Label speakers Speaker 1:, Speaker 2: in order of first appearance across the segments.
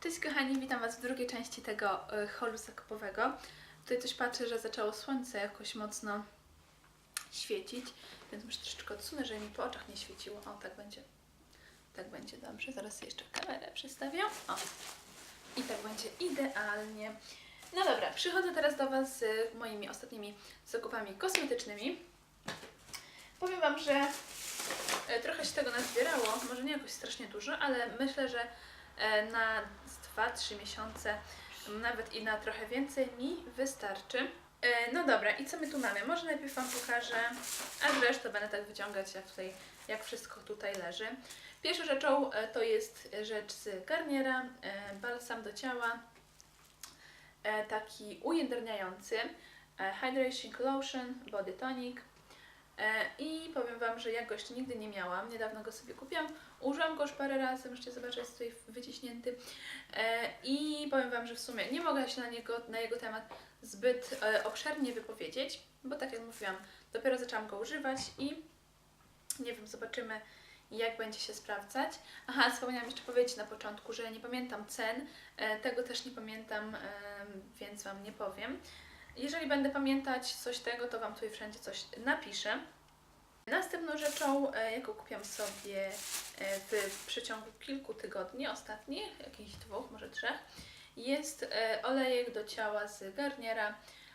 Speaker 1: Cześć kochani, witam Was w drugiej części tego y, holu zakupowego. Tutaj coś patrzę, że zaczęło słońce jakoś mocno świecić, więc muszę troszeczkę odsunąć, żeby mi po oczach nie świeciło. O, tak będzie. Tak będzie dobrze. Zaraz jeszcze kamerę przestawię. O. I tak będzie idealnie. No dobra, przychodzę teraz do Was z moimi ostatnimi zakupami kosmetycznymi. Powiem Wam, że e, trochę się tego nazbierało, może nie jakoś strasznie dużo, ale myślę, że e, na 2-3 miesiące, nawet i na trochę więcej mi wystarczy. E, No dobra, i co my tu mamy? Może najpierw Wam pokażę, a zresztą będę tak wyciągać, jak tutaj, jak wszystko tutaj leży. Pierwszą rzeczą e, to jest rzecz z Garniera, e, balsam do ciała, e, taki ujędrniający, e, Hydration Lotion, Body Tonic. E, I powiem Wam, że ja go jeszcze nigdy nie miałam. Niedawno go sobie kupiłam. Użyłam go już parę razy, możecie zobaczyć, jest tutaj wyciśnięty. E, I powiem Wam, że w sumie nie mogę się na, niego, na jego temat zbyt e, obszernie wypowiedzieć, bo tak jak mówiłam, dopiero zaczęłam go używać i nie wiem, zobaczymy jak będzie się sprawdzać. Aha, wspomniałam jeszcze powiedzieć na początku, że nie pamiętam cen, tego też nie pamiętam, więc Wam nie powiem. Jeżeli będę pamiętać coś tego, to Wam tutaj wszędzie coś napiszę. Następną rzeczą, e, jaką kupiłam sobie e, w przeciągu kilku tygodni ostatnich, jakichś dwóch, może trzech, jest e, olejek do ciała z Garniera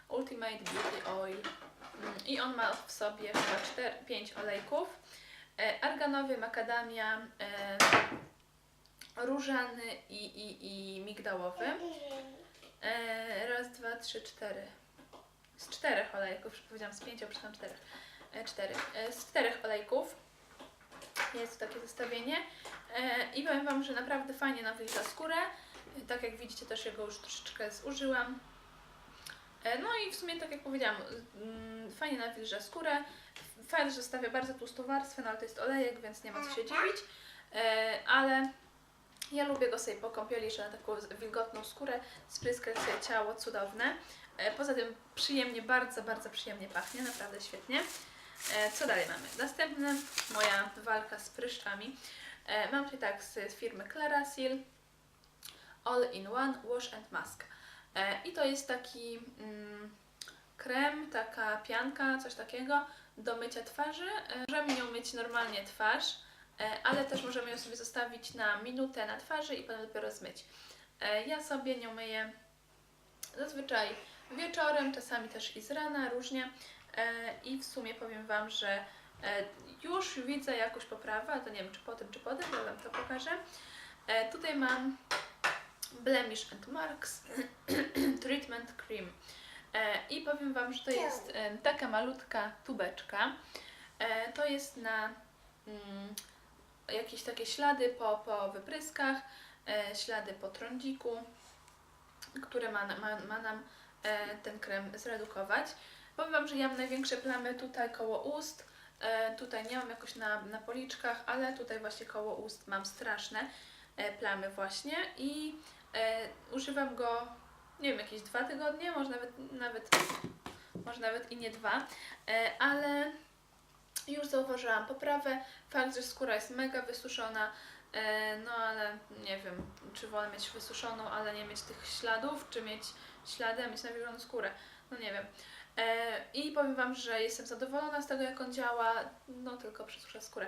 Speaker 1: Ultimate Beauty Oil. Mm, I on ma w sobie chyba 5 olejków. Arganowy, makadamia, różany i, i, i migdałowy. Raz, dwa, trzy, cztery. Z czterech olejków, powiedziałam z pięciu, przepraszam, czterech. E, cztery. E, z czterech olejków jest takie zestawienie. E, I powiem Wam, że naprawdę fajnie nawilża skórę. Tak jak widzicie, też jego już troszeczkę zużyłam. No i w sumie, tak jak powiedziałam, mm, fajnie nawilża skórę. Fakt, że stawia bardzo tłustą warstwę, no ale to jest olejek, więc nie ma co się dziwić. Ale ja lubię go sobie po kąpieli, że na taką wilgotną skórę spryskać sobie ciało, cudowne. E, Poza tym przyjemnie, bardzo, bardzo przyjemnie pachnie, naprawdę świetnie. E, Co dalej mamy? Następne, moja walka z pryszczami. E, Mam tutaj tak z firmy Clarasil All in One Wash and Mask. I to jest taki mm, krem, taka pianka, coś takiego do mycia twarzy. Możemy nią myć normalnie twarz, ale też możemy ją sobie zostawić na minutę na twarzy i potem dopiero zmyć. Ja sobie nią myję zazwyczaj wieczorem, czasami też i z rana, różnie. E, I w sumie powiem Wam, że e, już widzę jakąś poprawę, ale to nie wiem czy po tym, czy po tym, ale Wam to pokażę. E, Tutaj mam Blemish and Marks Treatment Cream. I powiem Wam, że to jest e, taka malutka tubeczka. To jest na mm, jakieś takie ślady po, po wypryskach, ślady po trądziku, które ma, ma, ma nam ten krem zredukować. Powiem Wam, że ja mam największe plamy tutaj koło ust. E, tutaj nie mam jakoś na, na policzkach, ale tutaj właśnie koło ust mam straszne e, plamy właśnie i e, używam go, nie wiem, jakieś dwa tygodnie, może nawet, nawet, może nawet i nie dwa, e, ale już zauważyłam poprawę. Fakt, że skóra jest mega wysuszona, e, no ale nie wiem, czy wolę mieć wysuszoną, ale nie mieć tych śladów, czy mieć ślady, a mieć nawilżoną skórę. No nie wiem. E, I powiem Wam, że jestem zadowolona z tego, jak on działa, no tylko przesusza skórę.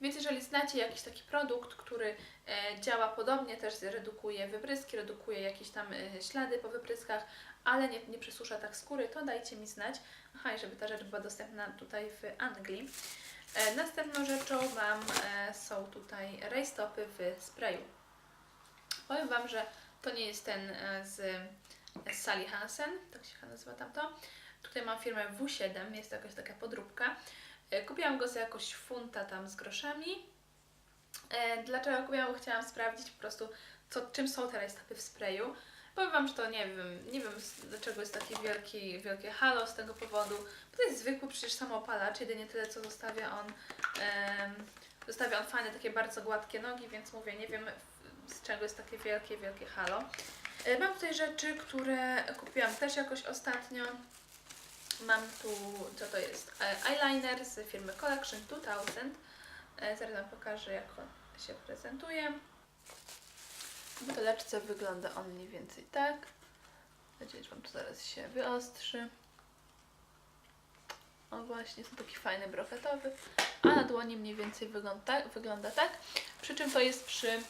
Speaker 1: Więc jeżeli znacie jakiś taki produkt, który e, działa podobnie, też redukuje wypryski, redukuje jakieś tam e, ślady po wypryskach, ale nie, nie przesusza tak skóry, to dajcie mi znać. Aha, i żeby ta rzecz była dostępna tutaj w Anglii. Następną rzeczą mam, są tutaj rajstopy w sprayu. Powiem Wam, że to nie jest ten z Sally Hansen, tak się nazywa tamto. Tutaj mam firmę W7, jest to jakaś taka podróbka. E, Kupiłam go za jakoś funta tam z groszami. E, Dlaczego kupiłam? Chciałam sprawdzić po prostu, co, czym są te rajstopy w sprayu. Powiem Wam, że to nie wiem, nie wiem dlaczego jest taki wielki, wielkie halo z tego powodu, bo to jest zwykły przecież samopalacz, jedynie tyle co zostawia on, em, zostawia on fajne, takie bardzo gładkie nogi, więc mówię, nie wiem z czego jest takie wielkie, wielkie halo. E, Mam tutaj rzeczy, które kupiłam też jakoś ostatnio. Mam tu, co to jest? E, Eyeliner z firmy Collection 2000. E, Zaraz Wam pokażę, jak on się prezentuje. W buteleczce wygląda on mniej więcej tak. Nadzieję, że Wam to zaraz się wyostrzy. O właśnie, to taki fajny brokatowy. A na dłoni mniej więcej wygląda wygląda tak. Przy czym to jest przy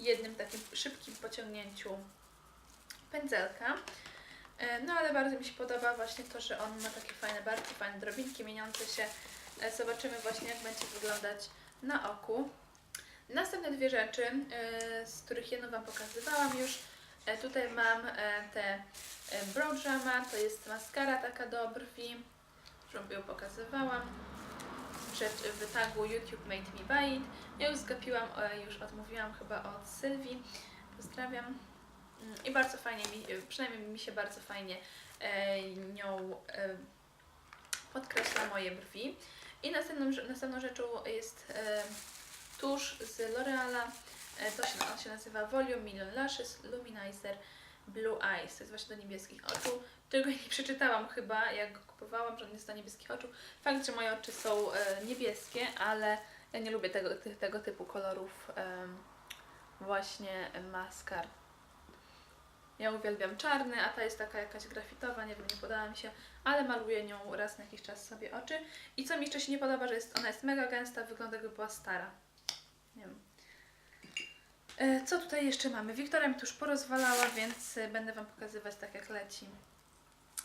Speaker 1: jednym takim szybkim pociągnięciu pędzelka. E, No ale bardzo mi się podoba właśnie to, że on ma takie fajne barki, fajne drobinki mieniące się. E, Zobaczymy właśnie jak będzie wyglądać na oku. Następne dwie rzeczy, e, z których jedną Wam pokazywałam już. Tutaj mam te Brow Jama, to jest maskara taka do brwi, którą ją pokazywałam przed w YouTube Made Me Buy It. Ja już zgapiłam, już odmówiłam chyba od Sylwii. Pozdrawiam. I bardzo fajnie, mi, e, przynajmniej mi się bardzo fajnie e, nią e, podkreśla moje brwi. I następną, następną rzeczą jest tusz z L'Oreala. To się, on się nazywa Volume Million Lashes Luminizer Blue Eyes. To jest właśnie do niebieskich oczu. Tego nie przeczytałam chyba, jak go kupowałam, że on jest do niebieskich oczu. Fakt, że moje oczy są niebieskie, ale ja nie lubię tego, tego typu kolorów właśnie maskar. Ja uwielbiam czarny, a ta jest taka jakaś grafitowa, nie wiem, nie podoba mi się, ale maluję nią raz na jakiś czas sobie oczy. I co mi jeszcze się nie podoba, że jest, ona jest mega gęsta, wygląda jakby była stara. Nie wiem. E, Co tutaj jeszcze mamy? Wiktoria mi tu już porozwalała, więc e, będę Wam pokazywać tak jak leci.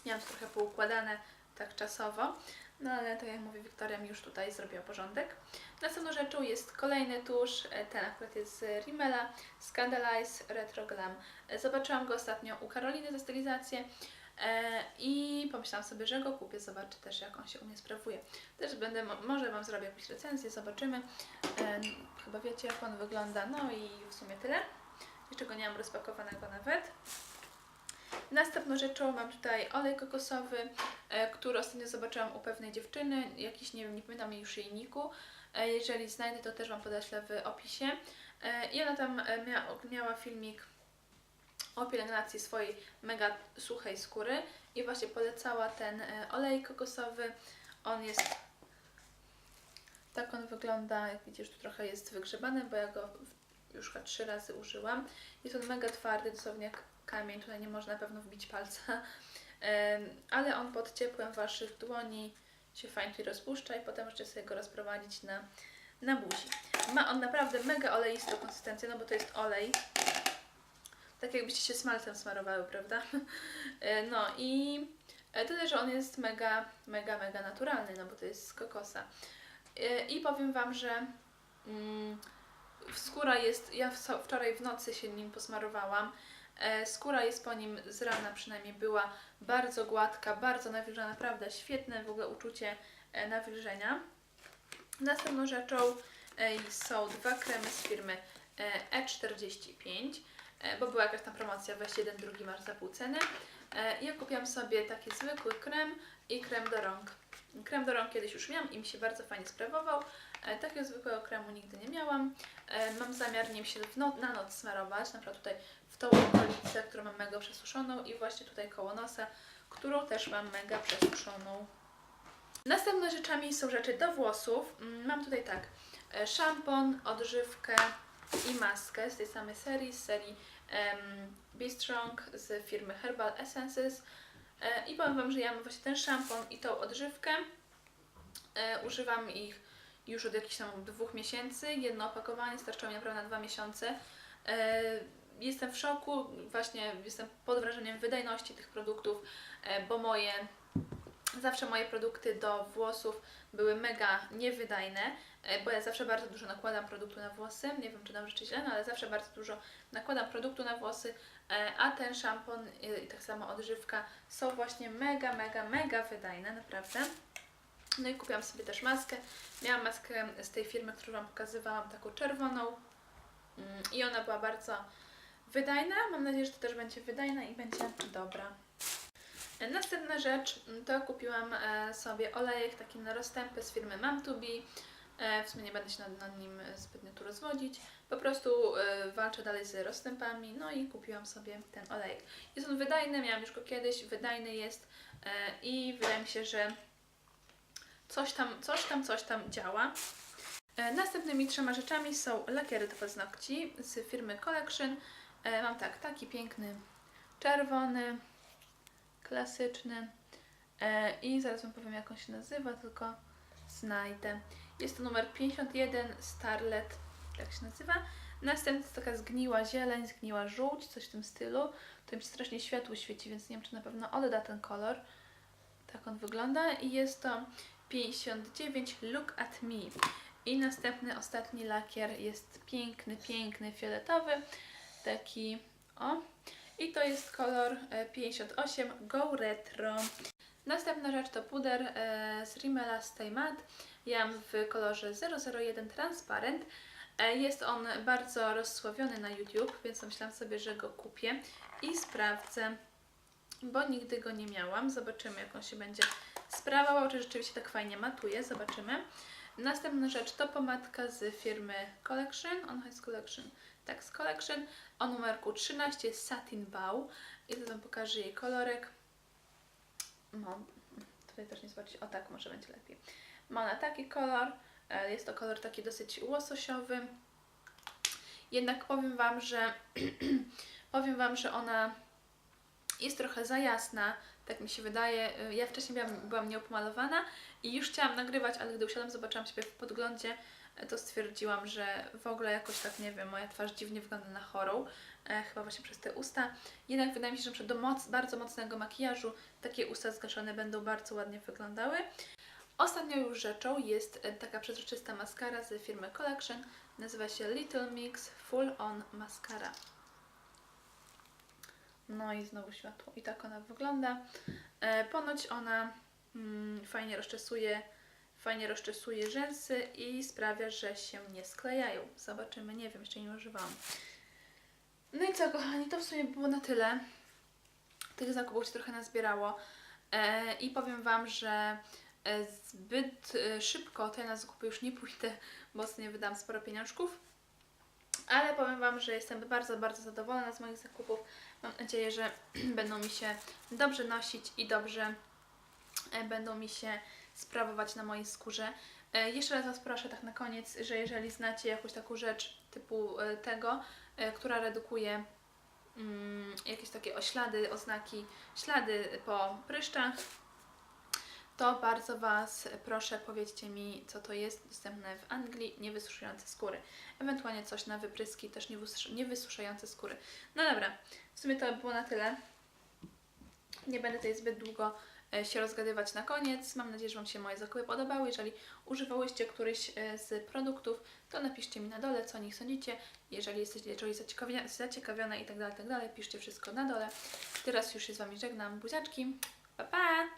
Speaker 1: Miałam to trochę poukładane tak czasowo, no ale tak jak mówię, Wiktoria mi już tutaj zrobiła porządek. Następną rzeczą jest kolejny tusz, e, ten akurat jest z Rimmela, Scandalize Retro Glam. E, Zobaczyłam go ostatnio u Karoliny za stylizację e, i pomyślałam sobie, że go kupię, zobaczę też jak on się u mnie sprawuje. Też będę, mo- może Wam zrobię jakąś recenzję, zobaczymy. Chyba wiecie jak on wygląda, no i w sumie tyle. Jeszcze go nie mam rozpakowanego nawet. Następną rzeczą mam tutaj olej kokosowy, e, który ostatnio zobaczyłam u pewnej dziewczyny, jakiś, nie wiem, nie pamiętam jej już jej niku. E, jeżeli znajdę, to też Wam podeślę w opisie. E, I ona tam mia, miała filmik o pielęgnacji swojej mega suchej skóry i właśnie polecała ten olej kokosowy. On jest tak on wygląda, jak widzisz, tu trochę jest wygrzebany, bo ja go już chyba trzy razy użyłam. Jest on mega twardy, dosłownie jak kamień, tutaj nie można na pewno wbić palca, ale on pod ciepłem Waszych dłoni się fajnie tutaj rozpuszcza i potem możecie sobie go rozprowadzić na, na buzi. Ma on naprawdę mega oleistą konsystencję, no bo to jest olej. Tak jakbyście się smalcem smarowały, prawda? E, No i e, tyle, że on jest mega, mega, mega naturalny, no bo to jest z kokosa. E, I powiem Wam, że mm, skóra jest, ja wczoraj w nocy się nim posmarowałam, skóra jest po nim z rana przynajmniej była bardzo gładka, bardzo nawilżona, naprawdę świetne w ogóle uczucie e, nawilżenia. Następną rzeczą e, są dwa kremy z firmy e, E45, e, bo była jakaś tam promocja, weź jeden, drugi masz za pół ceny. E, Ja kupiłam sobie taki zwykły krem i krem do rąk. Krem do rąk kiedyś już miałam i mi się bardzo fajnie sprawował. E, Takiego zwykłego kremu nigdy nie miałam. E, Mam zamiar nim się no, na noc smarować, na przykład tutaj tą okolicę, którą mam mega przesuszoną i właśnie tutaj koło nosa, którą też mam mega przesuszoną. Następne rzeczami są rzeczy do włosów. Mm, Mam tutaj tak, e, szampon, odżywkę i maskę z tej samej serii, z serii um, Be Strong z firmy Herbal Essences. E, I powiem Wam, że ja mam właśnie ten szampon i tą odżywkę. E, używam ich już od jakichś tam dwóch miesięcy. Jedno opakowanie starczyło mi naprawdę na dwa miesiące. Jestem w szoku, właśnie jestem pod wrażeniem wydajności tych produktów, e, bo moje Zawsze moje produkty do włosów były mega niewydajne, e, bo ja zawsze bardzo dużo nakładam produktu na włosy. Nie wiem, czy dobrze, czy źle, no ale zawsze bardzo dużo nakładam produktu na włosy, e, a ten szampon i tak samo odżywka są właśnie mega, mega, mega wydajne, naprawdę. No i kupiłam sobie też maskę. Miałam maskę z tej firmy, którą Wam pokazywałam, taką czerwoną Mm, i ona była bardzo wydajna. Mam nadzieję, że to też będzie wydajna i będzie dobra. Następna rzecz mm, to kupiłam e, sobie olejek taki na rozstępy z firmy Mam to Be. E, W sumie nie będę się nad, nad nim zbytnio tu rozwodzić. Po prostu e, walczę dalej z rozstępami, no i kupiłam sobie ten olejek. Jest on wydajny, miałam już go kiedyś, wydajny jest i wydaje mi się, że coś tam, coś tam, coś tam działa. Następnymi trzema rzeczami są lakiery do paznokci z firmy Collection. E, mam tak, taki piękny czerwony, klasyczny e, i zaraz Wam powiem jak on się nazywa, tylko znajdę. Jest to numer 51 Starlet, tak się nazywa. Następny to taka zgniła zieleń, zgniła żółć, coś w tym stylu. To mi strasznie światło świeci, więc nie wiem czy na pewno odda ten kolor. Tak on wygląda i jest to 59 Look at Me. I następny, ostatni lakier jest piękny, piękny, fioletowy. Taki, o. I to jest kolor e, 58 Go Retro. Następna rzecz to puder e, z Rimmela Stay Matte. Ja mam w kolorze 001 Transparent. E, Jest on bardzo rozsławiony na YouTube, więc pomyślałam sobie, że go kupię i sprawdzę, bo nigdy go nie miałam. Zobaczymy, jak on się będzie sprawował, czy rzeczywiście tak fajnie matuje. Zobaczymy. Następna rzecz to pomadka z firmy Collection. Ona jest Collection. Z Collection. O numerku 13 jest Satin Bow. I to Wam pokażę jej kolorek. No, tutaj też nie zobaczyć. O tak, może będzie lepiej. Ma ona taki kolor. E, Jest to kolor taki dosyć łososiowy. Jednak powiem Wam, że powiem Wam, że ona jest trochę za jasna, tak mi się wydaje. Y, Ja wcześniej byłam, byłam nieopomalowana i już chciałam nagrywać, ale gdy usiadłam, zobaczyłam siebie w podglądzie, to stwierdziłam, że w ogóle jakoś tak, nie wiem, moja twarz dziwnie wygląda na chorą, e, chyba właśnie przez te usta. Jednak wydaje mi się, że do moc, bardzo mocnego makijażu takie usta zgaszone będą bardzo ładnie wyglądały. Ostatnią już rzeczą jest e, taka przezroczysta maskara z firmy Collection. Nazywa się Little Mix Full On Mascara. No i znowu światło. I tak ona wygląda. E, ponoć ona mm, fajnie rozczesuje, fajnie rozczesuje rzęsy i sprawia, że się nie sklejają. Zobaczymy, nie wiem, jeszcze nie używałam. No i co, kochani, to w sumie było na tyle. Tych zakupów się trochę nazbierało. E, I powiem Wam, że e, zbyt e, szybko tutaj na zakupy już nie pójdę, bo sobie wydam sporo pieniążków. Ale powiem Wam, że jestem bardzo, bardzo zadowolona z moich zakupów. Mam nadzieję, że będą mi się dobrze nosić i dobrze będą mi się sprawować na mojej skórze. E, Jeszcze raz Was proszę tak na koniec, że jeżeli znacie jakąś taką rzecz typu e, tego, e, która redukuje mm, jakieś takie oślady, oznaki, ślady po pryszczach, to bardzo Was proszę powiedzcie mi, co to jest dostępne w Anglii, niewysuszające skóry. Ewentualnie coś na wypryski, też niewys- niewysuszające skóry. No dobra, w sumie to by było na tyle. Nie będę tutaj zbyt długo się rozgadywać na koniec. Mam nadzieję, że Wam się moje zakupy podobały. Jeżeli używałyście któryś e, z produktów, to napiszcie mi na dole, co o nich sądzicie. Jeżeli jesteście czegoś zaciekawione, zaciekawione i dalej, tak dalej, piszcie wszystko na dole. Teraz już się z Wami żegnam. Buziaczki. Pa, pa!